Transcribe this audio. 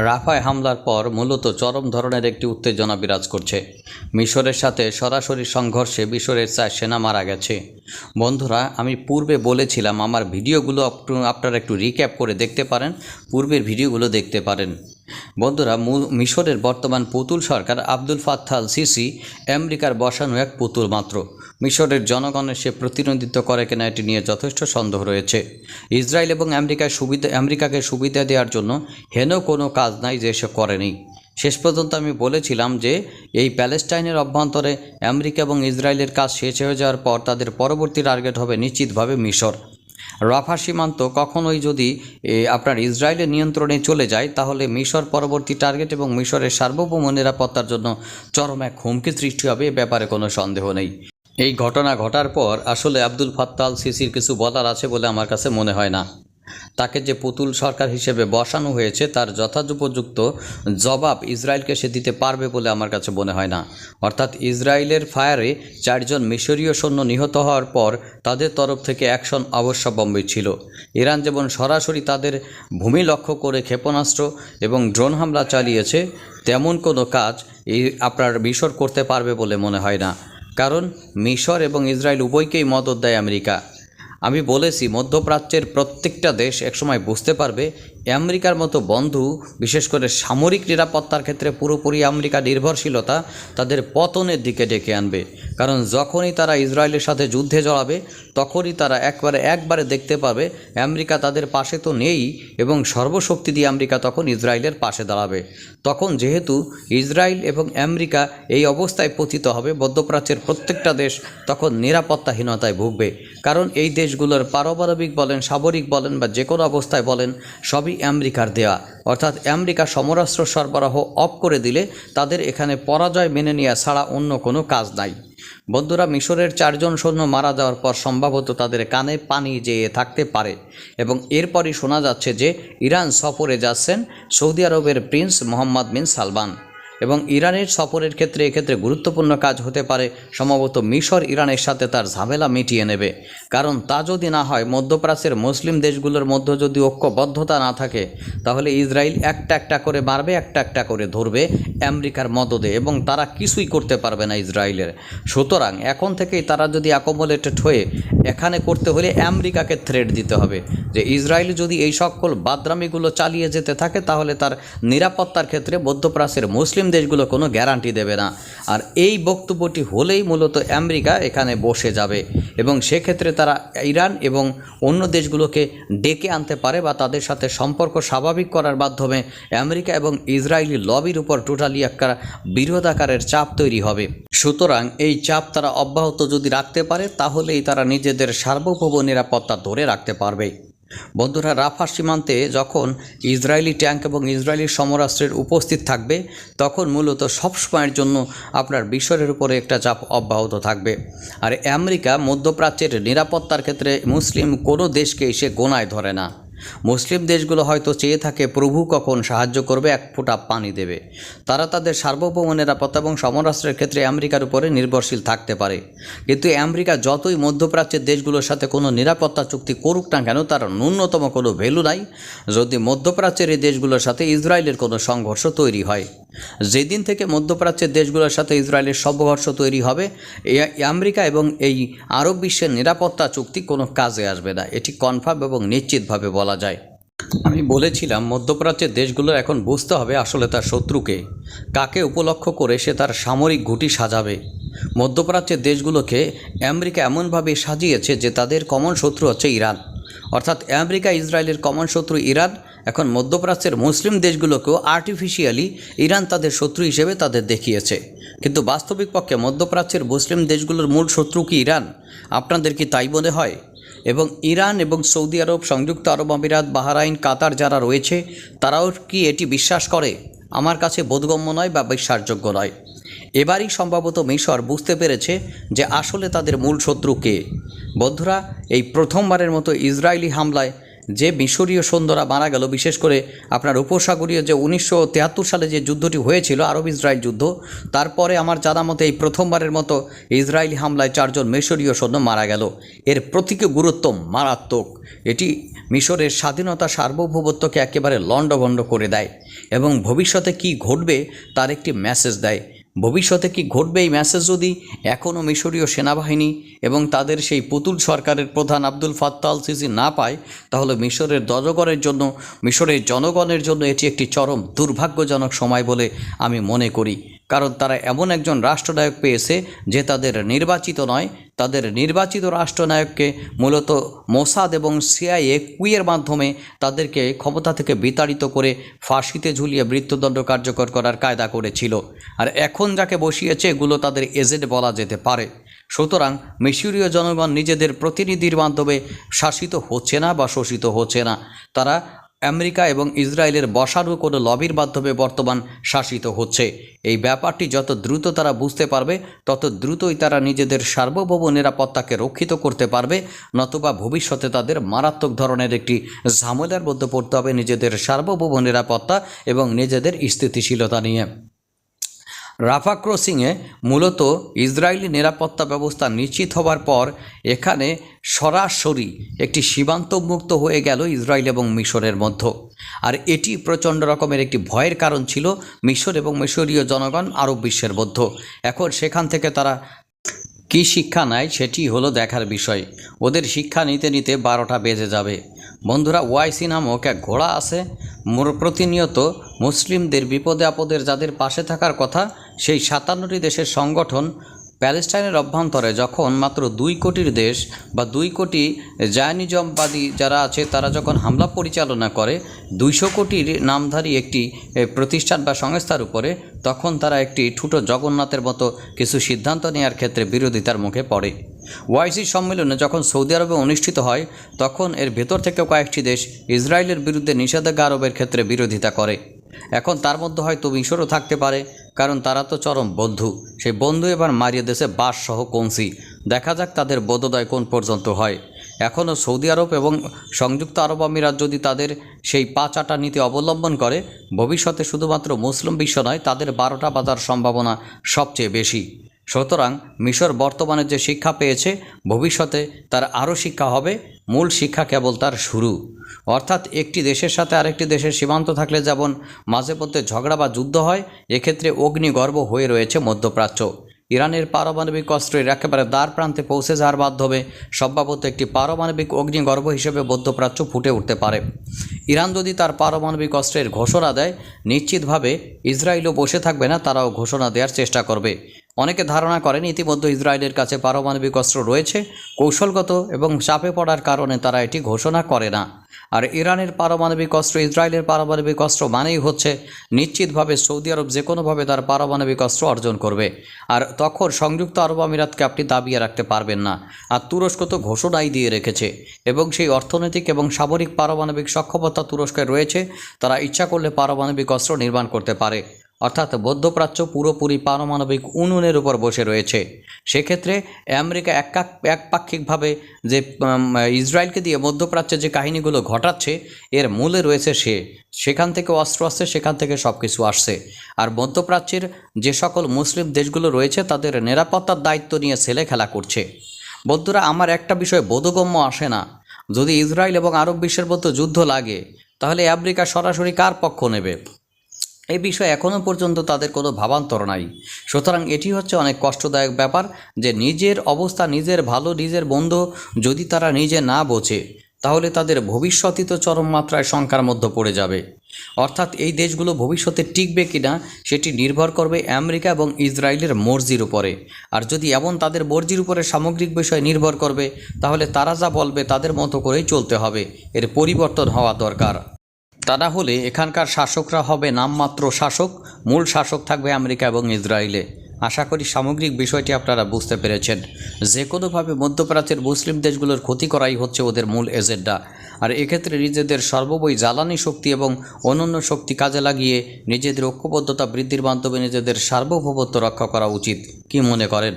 রাফায় হামলার পর মূলত চরম ধরনের একটি উত্তেজনা বিরাজ করছে। মিশরের সাথে সরাসরি সংঘর্ষে মিশরের চার সেনা মারা গেছে। বন্ধুরা, আমি পূর্বে বলেছিলাম, আমার ভিডিওগুলো আপনারা একটু রিক্যাপ করে দেখতে পারেন, পূর্বের ভিডিওগুলো দেখতে পারেন। বন্ধুরা মিশরের বর্তমান পুতুল সরকার আব্দুল ফাত্তাল সিসি, আমেরিকার বসানো এক পুতুল মাত্র। মিশরের জনগণের সে প্রতিনিধিত্ব করে কিনা এটি নিয়ে যথেষ্ট সন্দেহ রয়েছে। ইসরায়েল এবং আমেরিকায় সুবিধা আমেরিকাকে সুবিধা দেওয়ার জন্য হেন কোনো কাজ নাই যে সে করেনি। শেষ পর্যন্ত আমি বলেছিলাম যে, এই প্যালেস্টাইনের অভ্যন্তরে আমেরিকা এবং ইসরায়েলের কাজ শেষ হয়ে যাওয়ার পর তাদের পরবর্তী টার্গেট হবে নিশ্চিতভাবে মিশর। রাফা সীমান্ত কখনোই যদি আপনার ইসরায়েলের নিয়ন্ত্রণে চলে যায়, তাহলে মিশর পরবর্তী টার্গেট এবং মিশরের সার্বভৌম নিরাপত্তার জন্য চরম এক হুমকি সৃষ্টি হবে, এ ব্যাপারে কোনো সন্দেহ নেই। এই ঘটনা ঘটার পর আসলে আব্দুল ফাত্তাল সিসির কিছু বলার আছে বলে আমার কাছে মনে হয় না। তাকে যে পুতুল সরকার হিসেবে বসানো হয়েছে তার যথাযুপযুক্ত জবাব ইসরায়েলকে সে দিতে পারবে বলে আমার কাছে মনে হয় না। অর্থাৎ ইসরায়েলের ফায়ারে চারজন মিশরীয় সৈন্য নিহত হওয়ার পর তাদের তরফ থেকে অ্যাকশন অবশ্যম্বম্বী ছিল। ইরান যেমন সরাসরি তাদের ভূমি লক্ষ্য করে ক্ষেপণাস্ত্র এবং ড্রোন হামলা চালিয়েছে, তেমন কোনো কাজ আপনার মিশর করতে পারবে বলে মনে হয় না। কারণ মিশর এবং ইসরায়েল উভয়কেই মদত দেয় আমেরিকা। আমি বলেছি, মধ্যপ্রাচ্যের প্রত্যেকটা দেশ একসময় বুঝতে পারবে আমেরিকার মতো বন্ধু, বিশেষ করে সামরিক নিরাপত্তার ক্ষেত্রে পুরোপুরি আমেরিকা নির্ভরশীলতা তাদের পতনের দিকে ডেকে আনবে। কারণ যখনই তারা ইসরায়েলের সাথে যুদ্ধে জড়াবে, তখনই তারা একবারে একবারে দেখতে পাবে আমেরিকা তাদের পাশে তো নেই এবং সর্বশক্তি দিয়ে আমেরিকা তখন ইসরায়েলের পাশে দাঁড়াবে। তখন যেহেতু ইসরায়েল এবং আমেরিকা এই অবস্থায় পতিত হবে, মধ্যপ্রাচ্যের প্রত্যেকটা দেশ তখন নিরাপত্তাহীনতায় ভুগবে। কারণ এই দেশগুলোর পারমাণবিক বলেন, সামরিক বলেন বা যে কোনো অবস্থায় বলেন, সবই আমেরিকার দেয়া। অর্থাৎ আমেরিকা সমরাস্ত্র সরবরাহ অফ করে দিলে তাদের এখানে পরাজয় মেনে নেওয়া ছাড়া অন্য কোনো কাজ নাই। বন্ধুরা, মিশরের চারজন সৈন্য মারা যাওয়ার পর সম্ভবত তাদের কানে পানি যেয়ে থাকতে পারে এবং এরপরই শোনা যাচ্ছে যে ইরান সফরে যাচ্ছেন সৌদি আরবের প্রিন্স মোহাম্মদ বিন সালমান। এবং ইরানের সফরের ক্ষেত্রে এক্ষেত্রে গুরুত্বপূর্ণ কাজ হতে পারে, সম্ভবত মিশর ইরানের সাথে তার ঝামেলা মিটিয়ে নেবে। কারণ তা যদি না হয়, মধ্যপ্রাচ্যের মুসলিম দেশগুলোর মধ্যে যদি ঐক্যবদ্ধতা না থাকে, তাহলে ইসরায়েল একটা একটা করে মারবে, একটা একটা করে ধরবে আমেরিকার মদদে এবং তারা কিছুই করতে পারবে না ইসরায়েলের। সুতরাং এখন থেকেই তারা যদি অ্যাকোমোলেটেড হয়ে, এখানে করতে হলে আমেরিকাকে থ্রেড দিতে হবে। যে ইসরায়েল যদি এই সকল বাদরামিগুলো চালিয়ে যেতে থাকে, তাহলে তার নিরাপত্তার ক্ষেত্রে মধ্যপ্রাচ্যের মুসলিম দেশগুলো কোনো গ্যারান্টি দেবে না। আর এই বক্তব্যটি হলেই মূলত আমেরিকা এখানে বসে যাবে। এবং সেক্ষেত্রে তারা ইরান এবং অন্য দেশগুলোকে ডেকে আনতে পারে বা তাদের সাথে সম্পর্ক স্বাভাবিক করার মাধ্যমে আমেরিকা এবং ইসরায়েলি লবির উপর টোটালি একটা বিরোধাকারের চাপ তৈরি হবে। সুতরাং এই চাপ তারা অব্যাহত যদি রাখতে পারে, তাহলেই তারা নিজেদের সার্বভৌম নিরাপত্তা ধরে রাখতে পারবে। বন্ধুরা, রাফার সীমান্তে যখন ইসরায়েলি ট্যাঙ্ক এবং ইসরায়েলি সমরাস্ত্রের উপস্থিত থাকবে, তখন মূলত সবসময়ের জন্য আপনার বিশ্বরের উপরে একটা চাপ অব্যাহত থাকবে। আর আমেরিকা মধ্যপ্রাচ্যের নিরাপত্তার ক্ষেত্রে মুসলিম কোনো দেশকে এসে গোনায় ধরে না। মুসলিম দেশগুলো হয়তো চেয়ে থাকে, প্রভু কখন সাহায্য করবে? এক ফোঁটা পানি দেবে। তারা তাদের সার্বভৌম নিরাপত্তা এবং সমরাষ্ট্রের ক্ষেত্রে আমেরিকার উপরে নির্ভরশীল থাকতে পারে। কিন্তু আমেরিকা যতই মধ্যপ্রাচ্যের দেশগুলোর সাথে কোনো নিরাপত্তা চুক্তি করুক না কেন, তার ন্যূনতম কোনো ভ্যালু নাই যদি মধ্যপ্রাচ্যের এই দেশগুলোর সাথে ইসরায়েলের কোনো সংঘর্ষ তৈরি হয়। যেদিন থেকে মধ্যপ্রাচ্যের দেশগুলোর সাথে ইসরায়েলের সংঘর্ষ তৈরি হবে আমেরিকা এবং এই আরব বিশ্বের নিরাপত্তা চুক্তি কোনো কাজে আসবে না। এটি কনফার্ম এবং নিশ্চিতভাবে বলা যায়। আমি বলেছিলাম, মধ্যপ্রাচ্যের দেশগুলো এখন বুঝতে হবে আসলে তার শত্রুকে। কাকে উপলক্ষ করে সে তার সামরিক ঘুঁটি সাজাবে। মধ্যপ্রাচ্যের দেশগুলোকে আমেরিকা এমনভাবে সাজিয়েছে যে তাদের কমন শত্রু হচ্ছে ইরান। অর্থাৎ আমেরিকা ইসরায়েলের কমন শত্রু ইরান এখন মধ্যপ্রাচ্যের মুসলিম দেশগুলোকেও আর্টিফিশিয়ালি ইরান তাদের শত্রু হিসেবে তাদের দেখিয়েছে। কিন্তু বাস্তবিক পক্ষে মধ্যপ্রাচ্যের মুসলিম দেশগুলোর মূল শত্রু কি ইরান? আপনাদের কি তাই মনে হয়? এবং ইরান এবং সৌদি আরব, সংযুক্ত আরব আমিরাত, বাহারাইন, কাতার যারা রয়েছে, তারাও কি এটি বিশ্বাস করে? আমার কাছে বোধগম্য নয় বা বিশ্বাসযোগ্য নয়। এবারই সম্ভবত মিশর বুঝতে পেরেছে যে আসলে তাদের মূল শত্রু কে। বন্ধুরা, এই প্রথমবারের মতো ইসরায়েলি হামলায় যে মিশরীয় সৈন্যরা মারা গেল, বিশেষ করে আপনার উপসাগরীয় যে উনিশশো সালে যে যুদ্ধটি হয়েছিল, আরব ইসরায়েল যুদ্ধ, তারপরে আমার জানা মতে এই প্রথমবারের মতো ইসরায়েলি হামলায় চারজন মিশরীয় সৈন্য মারা গেল। এর প্রতীকী গুরুত্ব মারাত্মক। এটি মিশরের স্বাধীনতা সার্বভৌমত্বকে একেবারে লণ্ডভণ্ড করে দেয় এবং ভবিষ্যতে কি ঘটবে তার একটি মেসেজ দেয়। ভবিষ্যতে কি ঘটবে এই ম্যাসেজ যদি এখনও মিশরীয় সেনাবাহিনী এবং তাদের সেই পুতুল সরকারের প্রধান আব্দুল ফাত্তাল সিসি না পায়, তাহলে মিশরের জনগণের জন্য, মিশরের জনগণের জন্য এটি একটি চরম দুর্ভাগ্যজনক সময় বলে আমি মনে করি। কারণ তারা এমন একজন রাষ্ট্রনায়ক পেয়েছে যে তাদের নির্বাচিত নয়, তাদের নির্বাচিত রাষ্ট্রনায়ককে মূলত মোসাদ এবং সিআইএ কুইয়ের মাধ্যমে তাদেরকে ক্ষমতা থেকে বিতাড়িত করে ফাঁসিতে ঝুলিয়ে মৃত্যুদণ্ড কার্যকর করার কায়দা করেছিল। আর এখন যাকে বসিয়েছে এগুলো তাদের এজেন্ট বলা যেতে পারে। সুতরাং মিশরীয় জনগণ নিজেদের প্রতিনিধির মাধ্যমে শাসিত হচ্ছে না বা শোষিত হচ্ছে না। তারা আমেরিকা এবং ইসরায়েলের বসারু কোনো লবির মাধ্যমে বর্তমান শাসিত হচ্ছে। এই ব্যাপারটি যত দ্রুত তারা বুঝতে পারবে, তত দ্রুতই তারা নিজেদের সার্বভৌম নিরাপত্তাকে রক্ষিত করতে পারবে, নতুবা ভবিষ্যতে তাদের মারাত্মক ধরনের একটি ঝামেলার মধ্যে পড়তে হবে নিজেদের সার্বভৌম নিরাপত্তা এবং নিজেদের স্থিতিশীলতা নিয়ে। রাফা ক্রসিংয়ে মূলত ইসরায়েলি নিরাপত্তা ব্যবস্থা নিশ্চিত হওয়ার পর এখানে সরাসরি একটি সীমান্তমুক্ত হয়ে গেল ইসরায়েল এবং মিশরের মধ্য। আর এটি প্রচণ্ড রকমের একটি ভয়ের কারণ ছিল মিশর এবং মিশরীয় জনগণ আরব বিশ্বের মধ্য। এখন সেখান থেকে তারা কী শিক্ষা নেয় সেটি হলো দেখার বিষয়। ওদের শিক্ষা নিতে নিতে বারোটা বেজে যাবে। বন্ধুরা, ওয়াইসি নামক এক ঘোড়া আছে। প্রতিনিয়ত মুসলিমদের বিপদে আপদের যাদের পাশে থাকার কথা সেই সাতান্নটি দেশের সংগঠন প্যালেস্টাইনের অভ্যন্তরে যখন মাত্র দুই কোটির দেশ বা দুই কোটি জায়নিজমবাদী যারা আছে, তারা যখন হামলা পরিচালনা করে, দুইশো কোটির নামধারী একটি প্রতিষ্ঠান বা সংস্থার উপরে, তখন তারা একটি ঠুটো জগন্নাথের মতো কিছু সিদ্ধান্ত নেওয়ার ক্ষেত্রে বিরোধিতার মুখে পড়ে। ওয়াইসি সম্মেলনে যখন সৌদি আরবে অনুষ্ঠিত হয়, তখন এর ভেতর থেকে কয়েকটি দেশ ইসরায়েলের বিরুদ্ধে নিষেধাজ্ঞা আরোপের ক্ষেত্রে বিরোধিতা করে। এখন তার মধ্যে হয়তো মিশরও থাকতে পারে, কারণ তারা তো চরম বন্ধু। সেই বন্ধু এবার মারিয়ে দেশে বাস সহ কংসি দেখা যাক তাদের বোধোদয় কোন পর্যন্ত হয়। এখনও সৌদি আরব এবং সংযুক্ত আরব আমিরাত যদি তাদের সেই পা আটা নীতি অবলম্বন করে, ভবিষ্যতে শুধুমাত্র মুসলিম বিশ্ব নয়, তাদের বারোটা বাজার সম্ভাবনা সবচেয়ে বেশি। সুতরাং মিশর বর্তমানে যে শিক্ষা পেয়েছে, ভবিষ্যতে তার আরও শিক্ষা হবে। মূল শিক্ষা কেবল তার শুরু। অর্থাৎ একটি দেশের সাথে আরেকটি দেশের সীমান্ত থাকলে যেমন মাঝে মধ্যে ঝগড়া বা যুদ্ধ হয়, এক্ষেত্রে অগ্নিগর্ভ হয়ে রয়েছে মধ্যপ্রাচ্য। ইরানের পারমাণবিক অস্ত্রের একেবারে দ্বার প্রান্তে পৌঁছে যাওয়ার মাধ্যমে সম্ভবত একটি পারমাণবিক অগ্নিগর্ভ হিসেবে মধ্যপ্রাচ্য ফুটে উঠতে পারে। ইরান যদি তার পারমাণবিক অস্ত্রের ঘোষণা দেয়, নিশ্চিতভাবে ইসরায়েলও বসে থাকবে না, তারাও ঘোষণা দেওয়ার চেষ্টা করবে। অনেকে ধারণা করেন ইতিমধ্যে ইসরায়েলের কাছে পারমাণবিক অস্ত্র রয়েছে, কৌশলগত এবং চাপে পড়ার কারণে তারা এটি ঘোষণা করে না। আর ইরানের পারমাণবিক অস্ত্র, ইসরায়েলের পারমাণবিক অস্ত্র মানেই হচ্ছে নিশ্চিতভাবে সৌদি আরব যে কোনোভাবে তার পারমাণবিক অস্ত্র অর্জন করবে। আর তখন সংযুক্ত আরব আমিরাতকে আপনি দাবিয়ে রাখতে পারবেন না। আর তুরস্ক তো ঘোষণাই দিয়ে রেখেছে। এবং সেই অর্থনৈতিক এবং সামরিক পারমাণবিক সক্ষমতা তুরস্কের রয়েছে, তারা ইচ্ছা করলে পারমাণবিক অস্ত্র নির্মাণ করতে পারে। অর্থাৎ মধ্যপ্রাচ্য পুরোপুরি পারমাণবিক উনুনের উপর বসে রয়েছে। সেক্ষেত্রে আমেরিকা একাক একপাক্ষিকভাবে যে ইসরায়েলকে দিয়ে মধ্যপ্রাচ্যে যে কাহিনীগুলো ঘটাচ্ছে, এর মূলে রয়েছে সে। সেখান থেকে অস্ত্র আসছে, সেখান থেকে সব কিছু আসছে। আর মধ্যপ্রাচ্যের যে সকল মুসলিম দেশগুলো রয়েছে, তাদের নিরাপত্তার দায়িত্ব নিয়ে ছেলে খেলা করছে। বন্ধুরা আমার একটা বিষয় বোধগম্য আসে না। যদি ইসরায়েল এবং আরব বিশ্বের মধ্যে যুদ্ধ লাগে, তাহলে আমেরিকা সরাসরি কার পক্ষ নেবে? এই বিষয়ে এখনও পর্যন্ত তাদের কোনো ভাবান্তর নাই। সুতরাং এটি হচ্ছে অনেক কষ্টদায়ক ব্যাপার যে নিজের অবস্থা নিজের ভালো, নিজের বন্ধু যদি তারা নিজে না বোঝে, তাহলে তাদের ভবিষ্যতই তো চরম মাত্রায় শঙ্কার মধ্যে পড়ে যাবে। অর্থাৎ এই দেশগুলো ভবিষ্যতে টিকবে কিনা, সেটি নির্ভর করবে আমেরিকা এবং ইসরায়েলের মর্জির উপরে। আর যদি এমন তাদের মর্জির উপরে সামগ্রিক বিষয় নির্ভর করবে, তাহলে তারা যা বলবে তাদের মতো করেই চলতে হবে। এর পরিবর্তন হওয়া দরকার। তা না হলে এখানকার শাসকরা হবে নামমাত্র শাসক, মূল শাসক থাকবে আমেরিকা এবং ইসরায়েলে। আশা করি সামগ্রিক বিষয়টি আপনারা বুঝতে পেরেছেন। যে কোনোভাবে মধ্যপ্রাচ্যের মুসলিম দেশগুলোর ক্ষতি করাই হচ্ছে ওদের মূল এজেন্ডা। আর এক্ষেত্রে নিজেদের সর্ববই জ্বালানি শক্তি এবং অনন্য শক্তি কাজে লাগিয়ে নিজেদের ঐক্যবদ্ধতা বৃদ্ধির মাধ্যমে নিজেদের সার্বভৌমত্ব রক্ষা করা উচিত। কি মনে করেন?